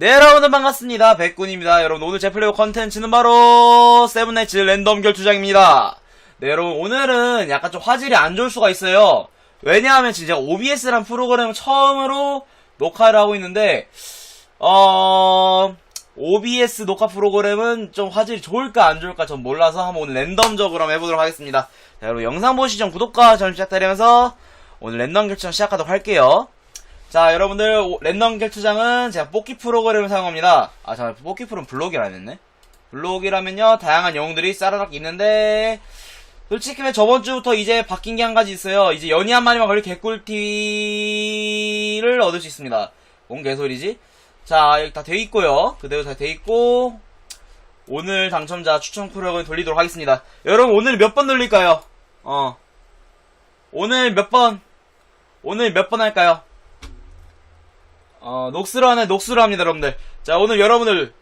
네 여러분들 반갑습니다. 백군입니다. 여러분 오늘 제 플레이어 컨텐츠는 바로 세븐나이츠 랜덤 결투장입니다. 네 여러분 오늘은 약간 좀 화질이 안 좋을 수가 있어요. 왜냐하면 진짜 OBS란 프로그램을 처음으로 녹화를 하고 있는데 어... OBS 녹화 프로그램은 좀 화질이 좋을까 안 좋을까 전 몰라서 한번 오늘 랜덤적으로 한번 해보도록 하겠습니다. 자 여러분 영상 보시기 전 구독과 전 부탁드리면서 오늘 랜덤 결투장 시작하도록 할게요 자, 여러분들, 오- 랜덤 결투장은 제가 뽑기 프로그램을 사용합니다. 아, 잠깐, 뽑기 프로는 블록이라 했네? 블록이라면요, 다양한 영웅들이 싸라락 있는데, 솔직히 왜 저번 주부터 이제 바뀐 게 한 가지 있어요. 이제 연이 한 마리만 걸려 개꿀티를 얻을 수 있습니다. 뭔 개소리지? 자, 여기 다 돼 있고요. 그대로 다 돼 있고, 오늘 당첨자 추천 프로그램 돌리도록 하겠습니다. 여러분, 오늘 몇 번 돌릴까요? 어. 오늘 몇 번, 오늘 몇 번 할까요? 어, 녹수로 하는 녹수로 합니다, 여러분들. 자, 오늘 여러분들,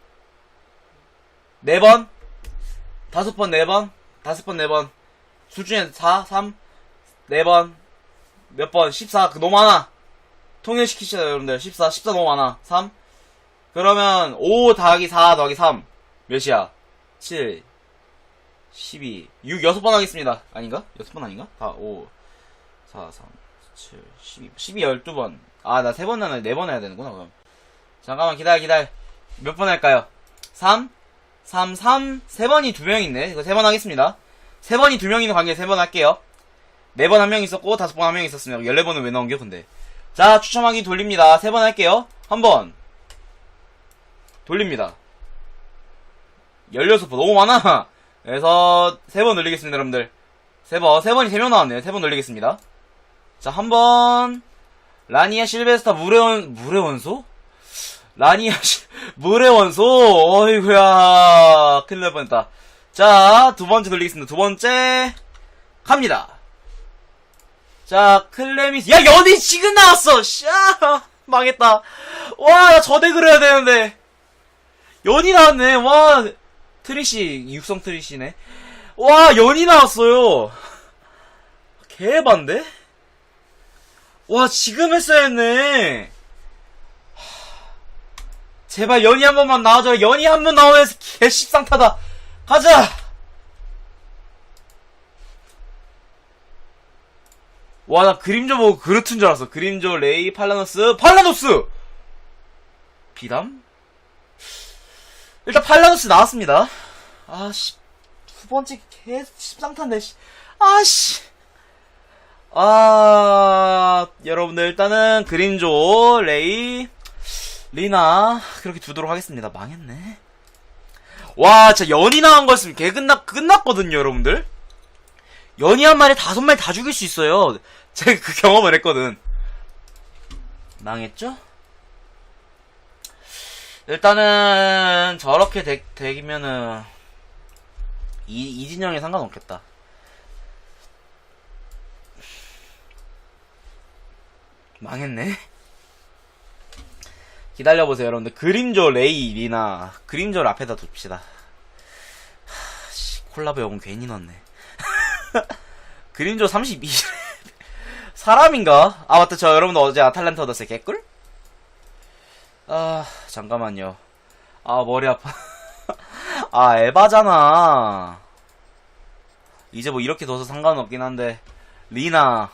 네 번, 다섯 번, 네 번, 다섯 번, 네 번, 술 중에 4, 3, 네 번, 몇 번, 14, 그 너무 많아. 통일시키시죠, 여러분들. 14, 14 너무 많아. 3. 그러면, 5 더하기 4 더하기 3. 몇이야? 7, 12, 6, 6번 하겠습니다. 아닌가? 6번 아닌가? 다, 5, 4, 3, 7, 12, 12, 12번. 아, 나세번 나는 네번 해야 되는구나, 그럼. 잠깐만, 기다려, 기다려. 몇 번 할까요? 3, 3, 3, 세 번이 두명 있네. 이거 세번 하겠습니다. 세 번이 두명 있는 관계에 세번 할게요. 네번한 명 있었고, 다섯 번한 명 있었으면 14번은 왜 넣은겨, 근데. 자, 추첨하기 돌립니다. 세번 할게요. 한 번. 돌립니다. 16번. 너무 많아! 그래서, 세번 돌리겠습니다, 여러분들. 세 번. 세 번이 세명 나왔네요. 세번 돌리겠습니다. 자, 한 번. 라니아 실베스타 물의 원, 물의 원소? 라니아 시, 물의 원소? 어이구야. 큰일 날 뻔했다. 자, 두 번째 돌리겠습니다. 두 번째. 갑니다. 자, 클레미스. 야, 연이 지금 나왔어! 샤! 망했다. 와, 나 저대 그려야 되는데. 연이 나왔네. 와, 트리시, 육성 트리시네. 와, 연이 나왔어요. 개반데? 와, 지금 했어야 했네. 하, 제발 연이 한 번만 나와줘. 연이 한 번 나오면서 개씹상타다. 가자! 와, 나 그림조 보고 그루트인 줄 알았어. 그림조, 레이, 팔라노스, 팔라노스! 비담? 일단 팔라노스 나왔습니다. 아씨, 두 번째 개 씨. 아씨. 아, 여러분들 일단은 그린조, 레이, 리나 그렇게 두도록 하겠습니다. 망했네. 와, 진짜 연이 나온 거였으면 개 끝났 끝났거든요, 여러분들. 연이 한 마리 다섯 마리 다 죽일 수 있어요. 제가 그 경험을 했거든. 망했죠? 일단은 저렇게 되, 되면은 이 이진영에 상관없겠다. 망했네. 기다려보세요, 여러분들. 그림조, 레이, 리나. 그림조를 앞에다 둡시다. 하, 씨, 콜라보 영웅 괜히 넣었네. 그림조 32. 사람인가? 아, 맞다. 저 여러분들 어제 아탈란타 얻었어요. 개꿀? 아, 잠깐만요. 아, 머리 아파. 아, 에바잖아. 이제 뭐 이렇게 둬서 상관은 없긴 한데. 리나.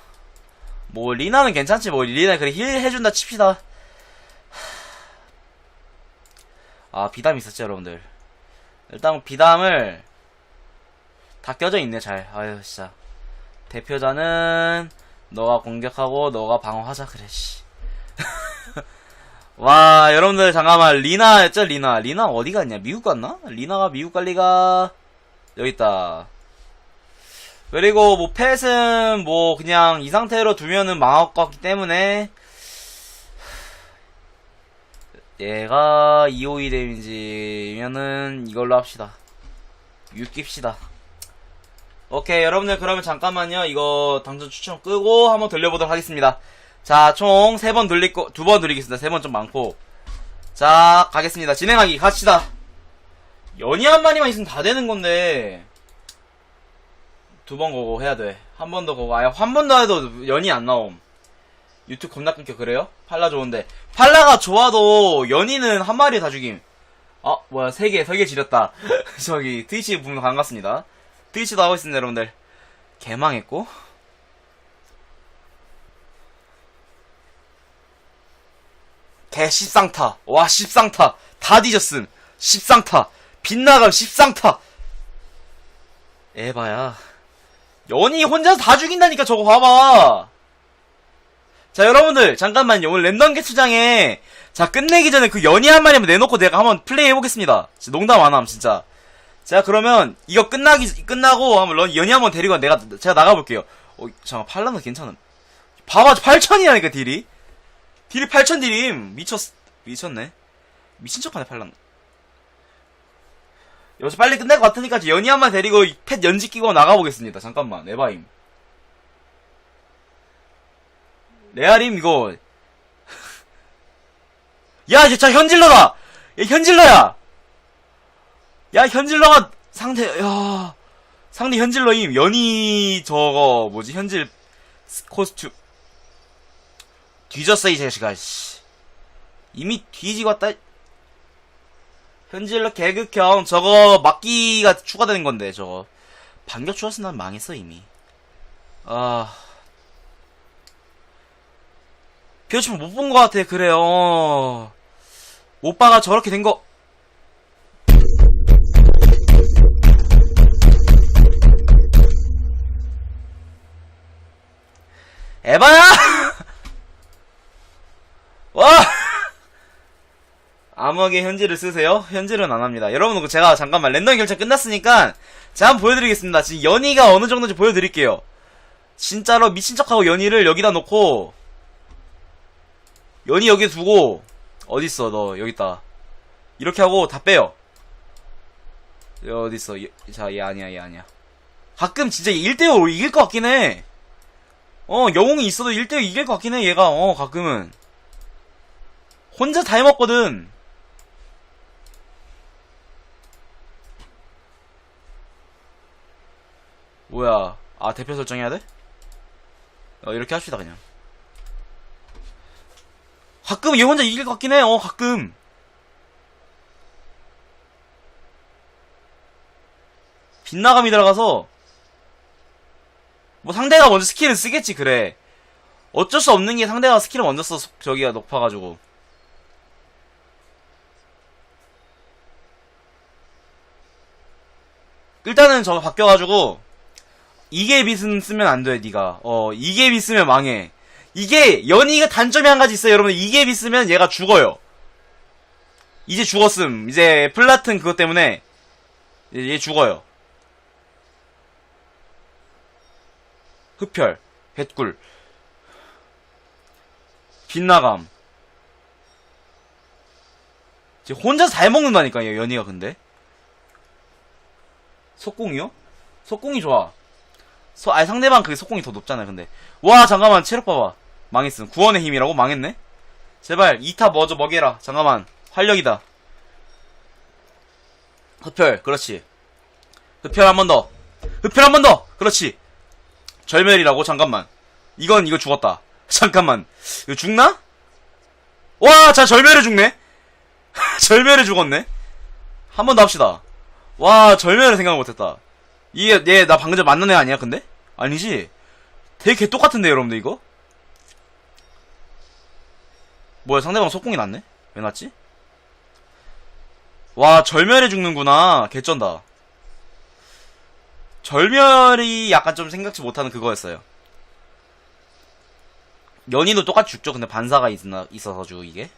뭐 리나는 괜찮지. 뭐 리나 그래 힐 해준다 칩시다. 아 비담 있었죠 여러분들. 일단 비담을 다 껴져 있네 잘. 아유 진짜. 대표자는 너가 공격하고 너가 방어하자 그래 씨 와 여러분들 잠깐만. 리나였죠 리나. 리나 어디 갔냐? 미국 갔나? 리나가 미국 갈 리가 여기 있다 그리고 뭐 펫은 뭐 그냥 이 상태로 두면은 망할 것 같기 때문에 얘가 252 데미지면은 이걸로 합시다. 6 깁시다. 오케이 여러분들 그러면 잠깐만요. 이거 당첨 추천 끄고 한번 돌려보도록 하겠습니다. 자 총 3번 돌릴 거 2번 돌리겠습니다. 3번 좀 많고. 자 가겠습니다. 진행하기 갑시다. 연이 한 마리만 있으면 다 되는 건데 두번 거고 해야 돼. 한 번더 거고. 아예 한 번 더 해도 연이 안 나옴. 유튜브 겁나 끊겨. 그래요? 팔라 좋은데. 팔라가 좋아도 연인은 한 마리에 다 죽임. 아 뭐야 세 개 세 개 지렸다. 저기 트위치 분명 반갑습니다. 트위치도 하고 있습니다 여러분들. 개망했고. 개 십상타. 와 십상타. 다 뒤졌음. 십상타. 빗나감 십상타. 에바야 연이 혼자서 다 죽인다니까 저거 봐봐. 자 여러분들 잠깐만요 오늘 랜덤 개수장에 자 끝내기 전에 그 연이 한 마리만 내놓고 내가 한번 플레이 해보겠습니다. 진짜 농담 안 함 진짜. 자 그러면 이거 끝나기 끝나고 한번 런, 연이 한번 데리고 내가 제가 나가볼게요. 어 잠깐 팔라는 괜찮은. 봐봐 8천이라니까 딜이. 딜이 8천 딜임. 미쳤 미쳤네. 미친 척하네 팔라 여기서 빨리 끝날 것 같으니까 이제 연이 한번 데리고 이펫 연지 끼고 나가보겠습니다. 잠깐만 에바임. 레알임 이거. 야 진짜 현질러다 야, 현질러야! 야 현질러가 상대 야. 상대 현질러임 연이 저거 뭐지 현질 스- 코스튬. 뒤졌어 이 자식아 씨. 이미 뒤지고 왔다 현질러 개극형 저거 막기가 추가되는 건데 저거. 반격 추가서 난 망했어 이미. 아. 표지판 못본 것 같아 그래요. 오빠가 저렇게 된 거. 에바야 와 암흑의 현질을 쓰세요? 현질은 안 합니다. 여러분, 제가 잠깐만 랜덤 결제 끝났으니까 제가 한번 보여드리겠습니다. 지금 연희가 어느 정도인지 보여드릴게요. 진짜로 미친 척하고 연희를 여기다 놓고 연희 여기 두고 어딨어 너 여기 있다. 이렇게 하고 다 빼요. 어딨어? 얘- 자, 얘 아니야, 얘 아니야. 가끔 진짜 1대5 이길 것 같긴 해. 어, 영웅이 있어도 1대5 이길 것 같긴 해, 얘가. 어, 가끔은. 혼자 다 해먹거든. 뭐야. 아, 대표 설정해야 돼? 어, 이렇게 합시다, 그냥. 가끔 얘 혼자 이길 것 같긴 해, 어, 가끔. 빗나감이 들어가서, 뭐 상대가 먼저 스킬을 쓰겠지, 그래. 어쩔 수 없는 게 상대가 스킬을 먼저 써, 저기가 높아가지고. 일단은 저거 바뀌어가지고 이게 빗은 쓰면 안 돼, 니가. 어, 이게 빗 쓰면 망해. 이게 연이가 단점이 한 가지 있어요, 여러분. 이게 빗 쓰면 얘가 죽어요. 이제 죽었음. 이제 플라튼 그것 때문에 이제 얘 죽어요. 흡혈, 뱃굴, 빗나감. 지금 혼자서 잘 먹는다니까요, 연이가 근데. 속공이요? 속공이 좋아. 소, 아니, 상대방 그 속공이 더 높잖아, 근데. 와, 잠깐만, 체력 봐봐. 망했음. 구원의 힘이라고? 망했네? 제발, 2타 먼저 먹여라. 잠깐만. 활력이다. 흡혈, 그렇지. 흡혈 한 번 더. 흡혈 한 번 더! 그렇지. 절멸이라고? 잠깐만. 이건, 이거 죽었다. 잠깐만. 이거 죽나? 와, 자, 절멸에 죽네? 절멸에 죽었네? 한 번 더 합시다. 와, 절멸을 생각 못했다. 이게, 얘, 나 방금 전 만난 애 아니야, 근데? 아니지? 되게 개 똑같은데, 여러분들, 이거? 뭐야, 상대방 속공이 났네? 왜 났지? 와, 절멸에 죽는구나. 개쩐다. 절멸이 약간 좀 생각지 못하는 그거였어요. 연인도 똑같이 죽죠, 근데 반사가 있나, 있어가지고, 이게.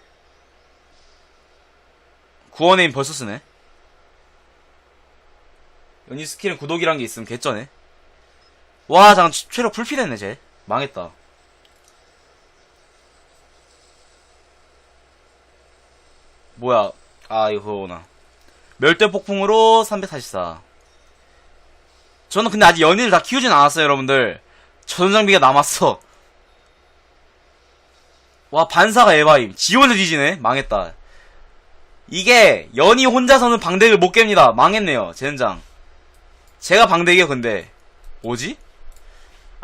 구원의 힘 벌써 쓰네. 연이 스킬은 구독이란 게 있으면 개쩌네. 와, 잠깐, 체- 체력 풀피됐네, 쟤. 망했다. 뭐야. 아, 이거 그거구나. 멸대 폭풍으로 344. 저는 근데 아직 연인을 다 키우진 않았어요, 여러분들. 전장비가 남았어. 와, 반사가 에바임. 지 혼자 뒤지네? 망했다. 이게, 연이 혼자서는 방대를 못 깹니다. 망했네요, 젠장. 제가 방대기요, 근데. 뭐지?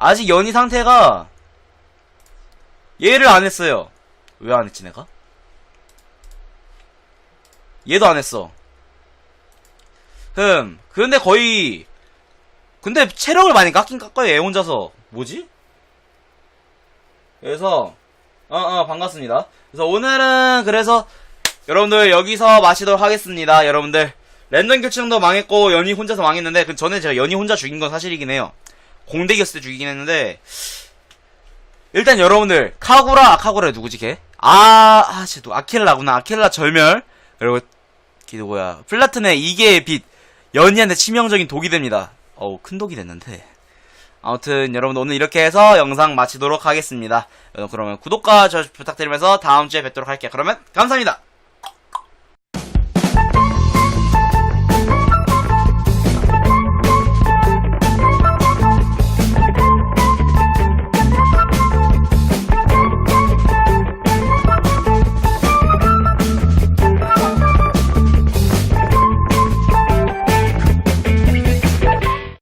아직 연이 상태가, 얘를 안 했어요. 왜 안 했지, 내가? 얘도 안 했어. 흠, 근데 거의, 근데 체력을 많이 깎긴 깎아요, 얘 혼자서. 뭐지? 그래서, 어, 어, 반갑습니다. 그래서 오늘은, 그래서, 여러분들 여기서 마치도록 하겠습니다. 여러분들, 랜덤 결정도 망했고, 연이 혼자서 망했는데, 그 전에 제가 연이 혼자 죽인 건 사실이긴 해요. 공대기였을 때 죽이긴 했는데, 일단 여러분들, 카구라, 카구라 누구지, 걔? 아, 아, 쟤 누구, 아킬라구나. 아킬라 절멸. 그리고, 걔 누구야. 플라튼의 이계의 빛. 연희한테 치명적인 독이 됩니다. 어우, 큰 독이 됐는데. 아무튼, 여러분 오늘 이렇게 해서 영상 마치도록 하겠습니다. 여러분, 그러면 구독과 좋아요 부탁드리면서 다음 주에 뵙도록 할게요. 그러면, 감사합니다!